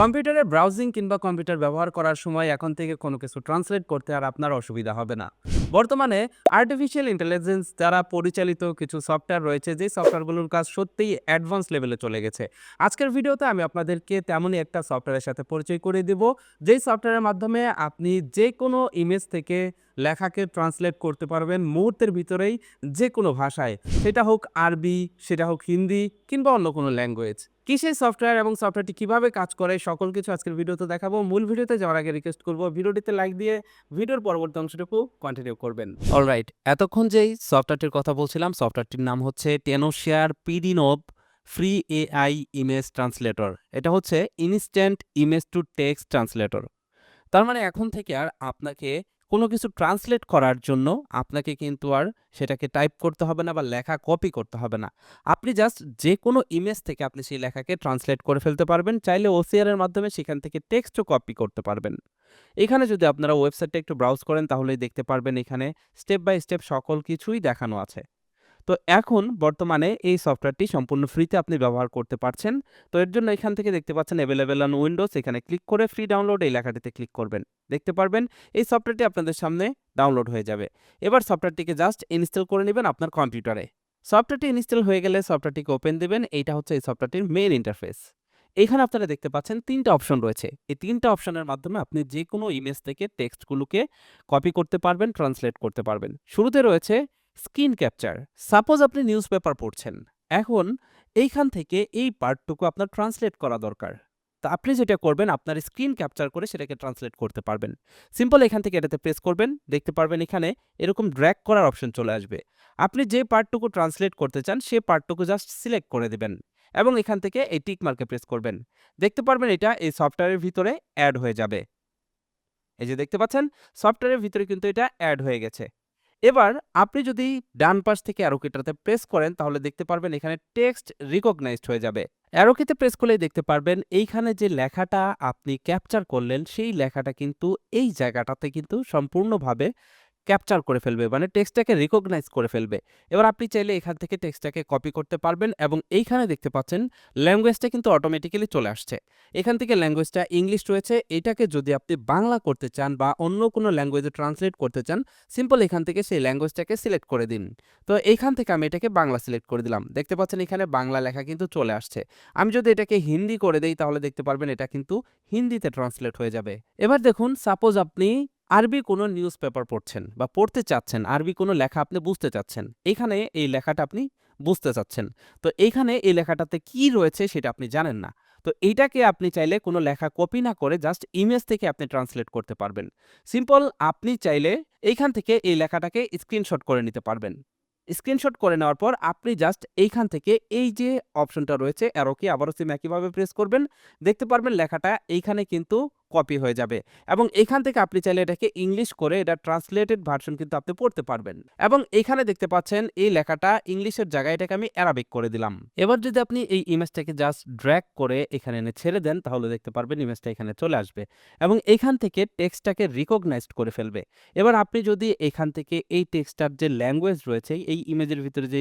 কম্পিউটারে ব্রাউজিং কিংবা কম্পিউটার ব্যবহার করার সময় এখন থেকে কোনো কিছু ট্রান্সলেট করতে আর আপনার অসুবিধা হবে না। বর্তমানে আর্টিফিশিয়াল ইন্টেলিজেন্স দ্বারা পরিচালিত কিছু সফটওয়্যার রয়েছে, যেই সফটওয়্যারগুলোর কাজ সত্যিই অ্যাডভান্স লেভেলে চলে গেছে। আজকের ভিডিওতে আমি আপনাদেরকে তেমনই একটা সফটওয়্যারের সাথে পরিচয় করে দিব, যেই সফটওয়্যারের মাধ্যমে আপনি যে কোনো ইমেজ থেকে লেখাকে ট্রান্সলেট করতে পারবেন মুহূর্তের ভিতরেই যে কোনো ভাষায়। সেটা হোক আরবি, সেটা হোক হিন্দি কিংবা অন্য কোনো ল্যাঙ্গুয়েজ কি সেই সফটওয়্যার এবং সফটওয়্যারটি কীভাবে কাজ করে, সকল কিছু আজকের ভিডিওতে দেখাবো। মূল ভিডিওতে যাওয়ার আগে রিকোয়েস্ট করব, ভিডিওটিতে লাইক দিয়ে ভিডিওর পরবর্তী অংশটুকু কন্টিনিউ করবেন। অলরাইট এতক্ষণ যেই সফটওয়্যারটির কথা বলছিলাম, সফটওয়্যারটির নাম হচ্ছে Tenorshare PDNob free AI image translator এটা হচ্ছে instant image to text translator তার মানে এখন থেকে আর আপনাকে কোনো কিছু ট্রান্সলেট করার জন্য আপনাকে কিন্তু আর সেটাকে টাইপ করতে হবে না বা লেখা কপি করতে হবে না। আপনি জাস্ট যে কোনো ইমেজ থেকে আপনি সেই লেখাকে ট্রান্সলেট করে ফেলতে পারবেন, চাইলে ওসিআর এর মাধ্যমে সেখান থেকে টেক্সটও কপি করতে পারবেন। এখানে যদি আপনারা ওয়েবসাইটটা একটু ব্রাউজ করেন, তাহলেই দেখতে পারবেন এখানে স্টেপ বাই স্টেপ সকল কিছুই দেখানো আছে। তো এখন বর্তমানে এই সফটওয়্যারটি সম্পূর্ণ ফ্রিতে আপনি ব্যবহার করতে পারছেন। তো এর জন্য এখান থেকে দেখতে পাচ্ছেন অ্যাভেলেবেল অন উইন্ডোজ এখানে ক্লিক করে ফ্রি ডাউনলোড এই লেখাটিতে ক্লিক করবেন। দেখতে পারবেন এই সফটওয়্যারটি আপনাদের সামনে ডাউনলোড হয়ে যাবে। এবার সফটওয়্যারটিকে জাস্ট ইনস্টল করে নেবেন আপনার কম্পিউটারে সফটওয়্যারটি ইনস্টল হয়ে গেলে সফটওয়্যারটিকে ওপেন দেবেন, এইটা হচ্ছে এই সফটওয়্যারটির মেইন ইন্টারফেস এখানে আপনারা দেখতে পাচ্ছেন তিনটা অপশন রয়েছে। এই তিনটা অপশনের মাধ্যমে আপনি যে কোনো ইমেজ থেকে টেক্সটগুলোকে কপি করতে পারবেন ট্রান্সলেট করতে পারবেন। শুরুতে রয়েছে স্ক্রিন ক্যাপচার সাপোজ আপনি নিউজ পেপার পড়ছেন। এখন এইখান থেকে এই পার্টটুকু আপনার ট্রান্সলেট করা দরকার। তা আপনি যেটা করবেন, আপনার স্ক্রিন ক্যাপচার করে সেটাকে ট্রান্সলেট করতে পারবেন। সিম্পল এখান থেকে এটাতে প্রেস করবেন, দেখতে পারবেন এখানে এরকম ড্র্যাগ করার অপশন চলে আসবে। আপনি যে পার্টটুকু ট্রান্সলেট করতে চান, সে পার্টটুকু জাস্ট সিলেক্ট করে দেবেন। এবং এখান থেকে এই টিক মার্কে প্রেস করবেন। দেখতে পারবেন এটা এই সফটওয়্যারের ভিতরে অ্যাড হয়ে যাবে। এই যে দেখতে পাচ্ছেন, সফটওয়্যারের ভিতরে কিন্তু এটা অ্যাড হয়ে গেছে। এবার আপনি যদি ডান পাশ থেকে অ্যারোকিটাতে প্রেস করেন, তাহলে দেখতে পারবেন এখানে টেক্সট রিকগনাইজড হয়ে যাবে। অ্যারোকিতে প্রেস করলেই দেখতে পারবেন এইখানে যে লেখাটা আপনি ক্যাপচার করলেন, সেই লেখাটা কিন্তু এই জায়গাটাতে কিন্তু সম্পূর্ণভাবে ক্যাপচার করে ফেলবে মানে টেক্সটটাকে রিকগনাইজ করে ফেলবে। এবার আপনি চাইলে এখান থেকে টেক্সটটাকে কপি করতে পারবেন এবং এইখানে দেখতে পাচ্ছেন ল্যাঙ্গুয়েজটা কিন্তু অটোমেটিক্যালি চলে আসছে। এখান থেকে ল্যাঙ্গুয়েজটা ইংলিশ রয়েছে, এটাকে যদি আপনি বাংলা করতে চান বা অন্য কোনো ল্যাঙ্গুয়েজে ট্রান্সলেট করতে চান সিম্পল এখান থেকে সেই ল্যাঙ্গুয়েজটাকে সিলেক্ট করে দিন। তো এইখান থেকে আমি এটাকে বাংলা সিলেক্ট করে দিলাম। দেখতে পাচ্ছেন এখানে বাংলা লেখা কিন্তু চলে আসছে। আমি যদি এটাকে হিন্দি করে দেই, তাহলে দেখতে পারবেন এটা কিন্তু হিন্দিতে ট্রান্সলেট হয়ে যাবে। এবার দেখুন সাপোজ আপনি আরবি কোনো নিউজ পেপার পড়ছেন বা পড়তে চাচ্ছেন, আরবি কোনো লেখা আপনি বুঝতে চাচ্ছেন, এখানে এই লেখাটা আপনি বুঝতে চাচ্ছেন। তো এইখানে এই লেখাটাতে কি রয়েছে সেটা আপনি জানেন না। তো এইটাকে আপনি চাইলে কোনো লেখা কপি না করে জাস্ট ইমেজ থেকে আপনি ট্রান্সলেট করতে পারবেন। সিম্পল আপনি চাইলে এইখান থেকে এই লেখাটাকে স্ক্রিনশট করে নিতে পারবেন। স্ক্রিনশট করে নেওয়ার পর আপনি জাস্ট এইখান থেকে এই যে অপশনটা রয়েছে অ্যারোকে আবারও সেম একইভাবে প্রেস করবেন। দেখতে পারবেন লেখাটা এইখানে কিন্তু কপি হয়ে যাবে। এবং এখান থেকে আপনি চাইলে এটাকে ইংলিশ করে এটা ট্রান্সলেটেড ভার্সন কিন্তু আপনি পড়তে পারবেন। এবং এখানে দেখতে পাচ্ছেন এই লেখাটা ইংলিশের জায়গায় এটাকে আমি অ্যারাবিক করে দিলাম। এবার যদি আপনি এই ইমেজটাকে জাস্ট ড্র্যাগ করে এখানে এনে ছেড়ে দেন, তাহলে দেখতে পারবেন ইমেজটা এখানে চলে আসবে। এবং এখান থেকে টেক্সটটাকে রিকগনাইজড করে ফেলবে। এবার আপনি যদি এখান থেকে এই টেক্সটার যে ল্যাঙ্গুয়েজ রয়েছে, এই ইমেজের ভিতরে যে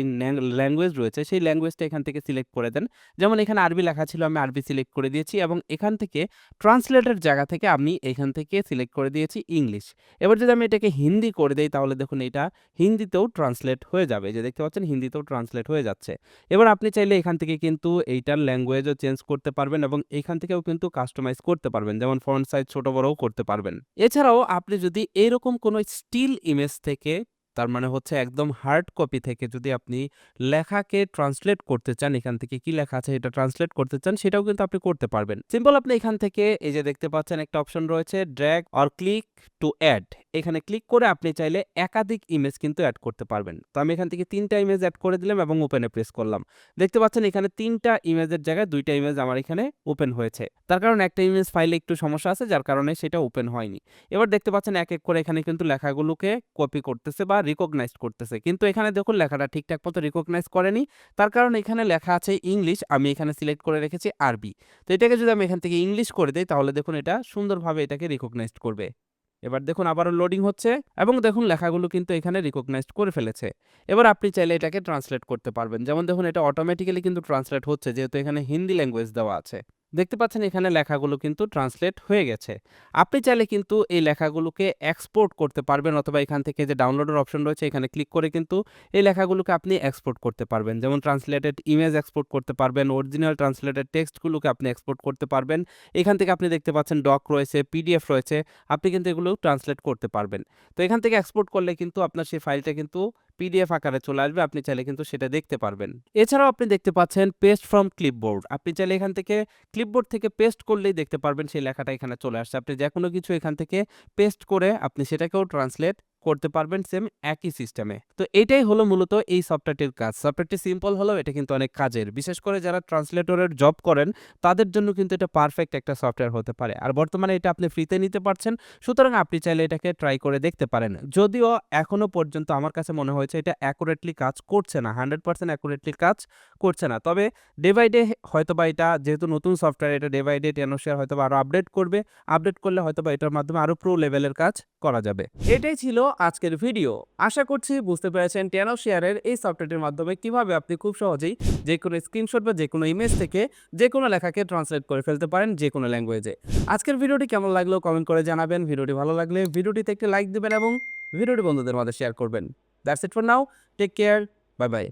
ল্যাঙ্গুয়েজ রয়েছে, সেই ল্যাঙ্গুয়েজটা এখান থেকে সিলেক্ট করে দেন। যেমন এখানে আরবি লেখা ছিল, আমি আরবি সিলেক্ট করে দিয়েছি। এবং এখান থেকে ট্রান্সলেটের জায়গা থেকে আমি এখান থেকে সিলেক্ট করে দিয়েছি ইংলিশ এবার যদি আমি এটাকে হিন্দি করে দিই, তাহলে দেখুন এটা হিন্দিতেও ট্রান্সলেট হয়ে যাবে। যে দেখতে পাচ্ছেন, হিন্দিতেও ট্রান্সলেট হয়ে যাচ্ছে। এবার আপনি চাইলে এখান থেকে কিন্তু এইটার ল্যাঙ্গুয়েজও চেঞ্জ করতে পারবেন এবং এখান থেকেও কিন্তু কাস্টমাইজ করতে পারবেন। যেমন ফন্ট সাইজ ছোট বড়ও করতে পারবেন। এছাড়াও আপনি যদি এরকম কোনো স্টিল ইমেজ থেকে তার মানে হচ্ছে একদম হার্ড কপি থেকে যদি আপনি লেখাকে ট্রান্সলেট করতে চান, এখান থেকে কি লেখা আছে এটা ট্রান্সলেট করতে চান, সেটাও কিন্তু আপনি করতে পারবেন। সিম্পল আপনি এখান থেকে এই যে দেখতে পাচ্ছেন একটা অপশন রয়েছে drag or click to add এখানে ক্লিক করে আপনি চাইলে একাধিক ইমেজ কিন্তু অ্যাড করতে পারবেন। তো আমি এখান থেকে তিনটা ইমেজ অ্যাড করে দিলাম এবং ওপেনে প্রেস করলাম। দেখতে পাচ্ছেন এখানে তিনটা ইমেজের জায়গায় দুইটা ইমেজ আমার এখানে ওপেন হয়েছে। তার কারণ একটা ইমেজ ফাইলে একটু সমস্যা আছে, যার কারণে সেটা ওপেন হয়নি। এবার দেখতে পাচ্ছেন এক এক করে এখানে কিন্তু লেখাগুলোকে কপি করতেছে বা রিকগনাইজ করতেছে। কিন্তু এখানে দেখুন লেখাটা ঠিকঠাক মতো রিকগনাইজ করেনি। তার কারণ এখানে লেখা আছে ইংলিশ আমি এখানে সিলেক্ট করে রেখেছি আরবি তো এটাকে যদি আমি এখান থেকে ইংলিশ করে দিই, তাহলে দেখুন এটা সুন্দরভাবে এটাকে রিকগনাইজ করবে। এবার দেখুন আবারও লোডিং হচ্ছে এবং দেখুন লেখাগুলো কিন্তু এখানে রিকগনাইজড করে ফেলেছে। এবার আপনি চাইলে এটাকে ট্রান্সলেট করতে পারবেন। যেমন দেখুন এটা অটোমেটিক্যালি কিন্তু ট্রান্সলেট হচ্ছে, যেহেতু এখানে হিন্দি ল্যাঙ্গুয়েজ দেওয়া আছে। দেখতে পাচ্ছেন এখানে লেখাগুলো কিন্তু ট্রান্সলেট হয়ে গেছে। আপনি চাইলে কিন্তু এই লেখাগুলোকে এক্সপোর্ট করতে পারবেন অথবা এখান থেকে যে ডাউনলোডের অপশন রয়েছে, এখানে ক্লিক করে কিন্তু এই লেখাগুলোকে আপনি এক্সপোর্ট করতে পারবেন। যেমন ট্রান্সলেটেড ইমেজ এক্সপোর্ট করতে পারবেন অরিজিনাল ট্রান্সলেটেড টেক্সটগুলোকে আপনি এক্সপোর্ট করতে পারবেন। এখান থেকে আপনি দেখতে পাচ্ছেন ডক রয়েছে পিডিএফ রয়েছে, আপনি কিন্তু এগুলো ট্রান্সলেট করতে পারবেন। তো এখান থেকে এক্সপোর্ট করলে কিন্তু আপনার সেই ফাইলটা কিন্তু পিডিএফ আকারে চলে আসবে, আপনি চাইলে কিন্তু সেটা দেখতে পারবেন। এছাড়াও আপনি দেখতে পাচ্ছেন পেস্ট ফ্রম ক্লিপবোর্ড আপনি চাইলে এখান থেকে ক্লিপবোর্ড থেকে পেস্ট করলেই দেখতে পারবেন সেই লেখাটা এখানে চলে আসছে। আপনি যে কোনো কিছু এখান থেকে পেস্ট করে আপনি সেটাকেও ট্রান্সলেট করতে পারবেন সেম একই সিস্টেমে তো এটাই হলো মূলত এই সফটওয়্যারটির কাজ। সফটওয়্যারটি সিম্পল হলেও এটা কিন্তু অনেক কাজের। বিশেষ করে যারা ট্রান্সলেটরের জব করেন, তাদের জন্য কিন্তু এটা পারফেক্ট একটা সফটওয়্যার হতে পারে। আর বর্তমানে এটা আপনি ফ্রিতে নিতে পারছেন, সুতরাং আপনি চাইলে এটাকে ট্রাই করে দেখতে পারেন। যদিও এখনও পর্যন্ত আমার কাছে মনে হয়েছে এটা অ্যাকুরেটলি কাজ করছে না হান্ড্রেড পার্সেন্ট অ্যাকুরেটলি কাজ করছে না। তবে ডে বাই ডে হয়তো বা এটা যেহেতু নতুন সফটওয়্যার এটা ডে বাই ডে টেনোশিয়ার হয়তো বা আরও আপডেট করবে। আপডেট করলে হয়তো বা এটার মাধ্যমে আরও প্রো লেভেলের কাজ করা যাবে। এটাই ছিল আজকের ভিডিও। আশা করছি বুঝতে পেরেছেন টেনোশিয়ারের এই সফটওয়্যারটির মাধ্যমে কীভাবে আপনি খুব সহজেই যে কোনো স্ক্রিনশট বা যে কোনো ইমেজ থেকে যে কোনো লেখাকে ট্রান্সলেট করে ফেলতে পারেন যে কোনো ল্যাঙ্গুয়েজে আজকের ভিডিওটি কেমন লাগল কমেন্ট করে জানাবেন। ভিডিওটি ভালো লাগলে ভিডিওটিতে একটি লাইক দেবেন এবং ভিডিওটি বন্ধুদের মধ্যে শেয়ার করবেন। That's it for now take care bye bye